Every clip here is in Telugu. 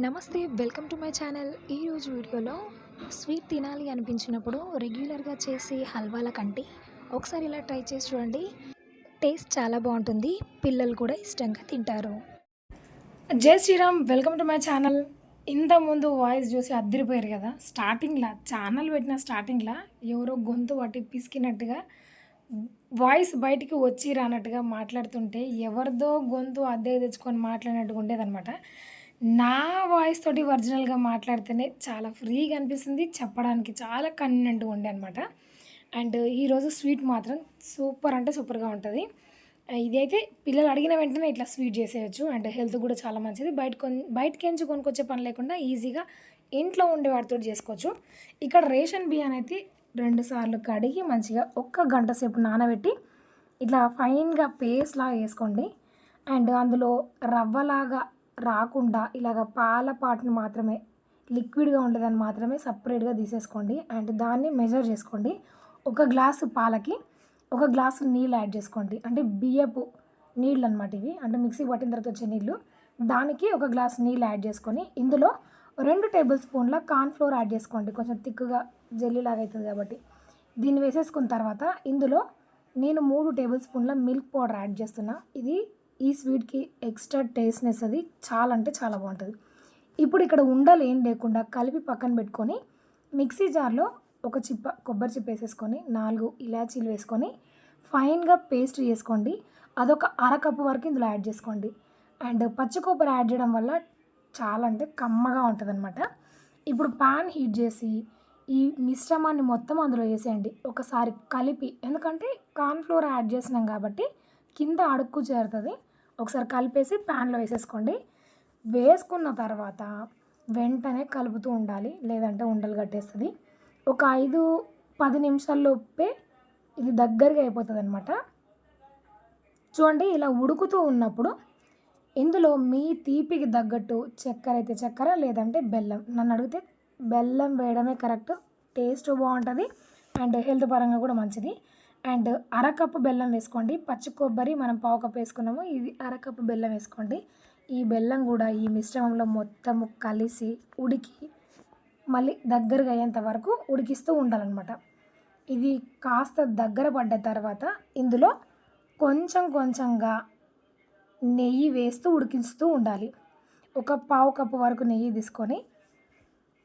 నమస్తే వెల్కమ్ టు మై ఛానల్. ఈరోజు వీడియోలో స్వీట్ తినాలి అనిపించినప్పుడు రెగ్యులర్గా చేసే హల్వాల కంటే ఒకసారి ఇలా ట్రై చేసి చూడండి. టేస్ట్ చాలా బాగుంటుంది. పిల్లలు కూడా ఇష్టంగా తింటారు. జై Shriram welcome to my channel. ఇంతకుముందు వాయిస్ చూసి అద్దరిపోయారు కదా. స్టార్టింగ్లో ఛానల్ పెట్టిన స్టార్టింగ్లో ఎవరో గొంతు వాటి పిసికినట్టుగా వాయిస్ బయటికి వచ్చి రానట్టుగా మాట్లాడుతుంటే ఎవరిదో గొంతు అద్దె తెచ్చుకొని మాట్లాడినట్టుగా ఉండేదన్నమాట. నా వాయిస్ తోటి ఒరిజినల్గా మాట్లాడితేనే చాలా ఫ్రీగా అనిపిస్తుంది. చెప్పడానికి చాలా కన్వీనెంట్గా ఉండే అనమాట అండ్ ఈరోజు స్వీట్ మాత్రం సూపర్ అంటే సూపర్గా ఉంటుంది. ఇదైతే పిల్లలు అడిగిన వెంటనే ఇట్లా స్వీట్ చేసేయచ్చు. అండ్ హెల్త్ కూడా చాలా మంచిది. బయట కొన్ బయటకించి కొనుక్కొచ్చే పని లేకుండా ఈజీగా ఇంట్లో ఉండే వాటితో చేసుకోవచ్చు. ఇక్కడ రేషన్ బియ్యాన్ని అయితే రెండు సార్లు కడిగి మంచిగా ఒక్క గంట సేపు నానబెట్టి ఇట్లా ఫైన్గా పేస్ట్ లాగా వేసుకోండి. అండ్ అందులో రవ్వలాగా రాకుండా ఇలాగ పాల పాటను మాత్రమే లిక్విడ్గా ఉండేదాన్ని మాత్రమే సపరేట్గా తీసేసుకోండి. అండ్ దాన్ని మెజర్ చేసుకోండి. ఒక గ్లాసు పాలకి ఒక గ్లాసు నీళ్ళు యాడ్ చేసుకోండి. అంటే బియ్యపు నీళ్ళు అనమాట ఇవి. అంటే మిక్సీ పట్టిన తర్వాత వచ్చే నీళ్ళు. దానికి ఒక గ్లాస్ నీళ్ళు యాడ్ చేసుకొని ఇందులో రెండు టేబుల్ స్పూన్ల కార్న్ఫ్లోర్ యాడ్ చేసుకోండి. కొంచెం తిక్కుగా జెల్లీ లాగా అవుతుంది కాబట్టి. దీన్ని వేసేసుకున్న తర్వాత ఇందులో నేను మూడు టేబుల్ స్పూన్ల మిల్క్ పౌడర్ యాడ్ చేస్తున్నా. ఇది ఈ స్వీట్కి ఎక్స్ట్రా టేస్ట్నెస్ అది చాలా అంటే చాలా బాగుంటుంది. ఇప్పుడు ఇక్కడ ఉండలు ఏం లేకుండా కలిపి పక్కన పెట్టుకొని మిక్సీ జార్లో ఒక చిప్ప కొబ్బరి చిప్ప వేసేసుకొని నాలుగు ఇలాచీలు వేసుకొని ఫైన్గా పేస్ట్ చేసుకోండి. అదొక అరకప్పు వరకు ఇందులో యాడ్ చేసుకోండి. అండ్ పచ్చి కొబ్బరి యాడ్ చేయడం వల్ల చాలా అంటే కమ్మగా ఉంటుంది అనమాట ఇప్పుడు పాన్ హీట్ చేసి ఈ మిశ్రమాన్ని మొత్తం అందులో వేసేయండి. ఒకసారి కలిపి ఎందుకంటే కార్న్ఫ్లోర్ యాడ్ చేసినాం కాబట్టి కింద అడుక్కు చేరుతుంది. ఒకసారి కలిపేసి ప్యాన్లో వేసేసుకోండి. వేసుకున్న తర్వాత వెంటనే కలుపుతూ ఉండాలి. లేదంటే ఉండలు కట్టేస్తుంది. ఒక ఐదు పది నిమిషాల్లోపే ఇది దగ్గరగా అయిపోతుంది అనమాట చూడండి ఇలా ఉడుకుతూ ఉన్నప్పుడు ఇందులో మీ తీపికి తగ్గట్టు చక్కెర అయితే చక్కెర లేదంటే బెల్లం. నన్ను అడిగితే బెల్లం వేయడమే కరెక్ట్ టేస్ట్ బాగుంటుంది అండ్ హెల్త్ పరంగా కూడా మంచిది. అండ్ అరకప్పు బెల్లం వేసుకోండి. పచ్చి కొబ్బరి మనం పావు కప్పు వేసుకున్నాము. ఇది అరకప్పు బెల్లం వేసుకోండి. ఈ బెల్లం కూడా ఈ మిశ్రమంలో మొత్తము కలిసి ఉడికి మళ్ళీ దగ్గరగా అయ్యేంత వరకు ఉడికిస్తూ ఉండాలన్నమాట. ఇది కాస్త దగ్గర పడ్డ తర్వాత ఇందులో కొంచెం కొంచెంగా నెయ్యి వేస్తూ ఉడికిస్తూ ఉండాలి. ఒక పావు కప్పు వరకు నెయ్యి తీసుకొని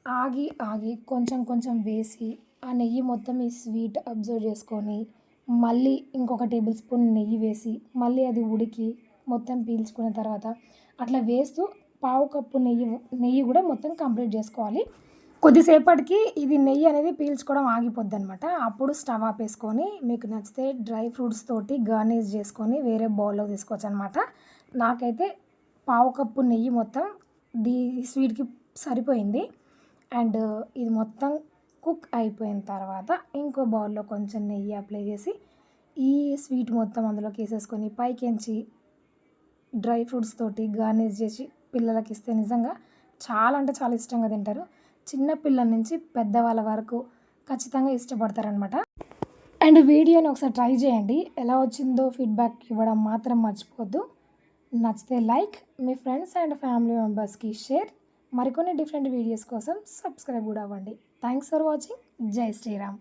ఆగి ఆగి కొంచెం కొంచెం వేసి ఆ నెయ్యి మొత్తం ఈ స్వీట్ అబ్జర్వ్ చేసుకొని మళ్ళీ ఇంకొక టేబుల్ స్పూన్ నెయ్యి వేసి మళ్ళీ అది ఉడికి మొత్తం పీల్చుకున్న తర్వాత అట్లా వేస్తూ పావు కప్పు నెయ్యి నెయ్యి కూడా మొత్తం కంప్లీట్ చేసుకోవాలి. కొద్దిసేపటికి ఇది నెయ్యి అనేది పీల్చుకోవడం ఆగిపోద్ది అనమాట అప్పుడు స్టవ్ ఆపేసుకొని మీకు నచ్చితే డ్రై ఫ్రూట్స్ తోటి గార్నిష్ చేసుకొని వేరే బౌల్లో తీసుకోవచ్చు అనమాట నాకైతే పావు కప్పు నెయ్యి మొత్తం దీ స్వీట్కి సరిపోయింది. అండ్ ఇది మొత్తం కుక్ అయిపోయిన తర్వాత ఇంకో బౌల్లో కొంచెం నెయ్యి అప్లై చేసి ఈ స్వీట్ మొత్తం అందులోకి వేసేసుకొని పైకెంచి డ్రై ఫ్రూట్స్ తోటి గార్నిష్ చేసి పిల్లలకి ఇస్తే నిజంగా చాలా అంటే చాలా ఇష్టంగా తింటారు. చిన్న పిల్లల నుంచి పెద్దవాళ్ళ వరకు ఖచ్చితంగా ఇష్టపడతారనమాట అండ్ వీడియోని ఒకసారి ట్రై చేయండి. ఎలా వచ్చిందో ఫీడ్బ్యాక్ ఇవ్వడం మాత్రం మర్చిపోద్దు. నచ్చితే లైక్ మీ ఫ్రెండ్స్ అండ్ ఫ్యామిలీ మెంబర్స్కి షేర్. మరికొన్ని డిఫరెంట్ వీడియోస్ కోసం సబ్స్క్రైబ్ కూడా అవ్వండి. థ్యాంక్స్ ఫర్ వాచింగ్ జై శ్రీరామ్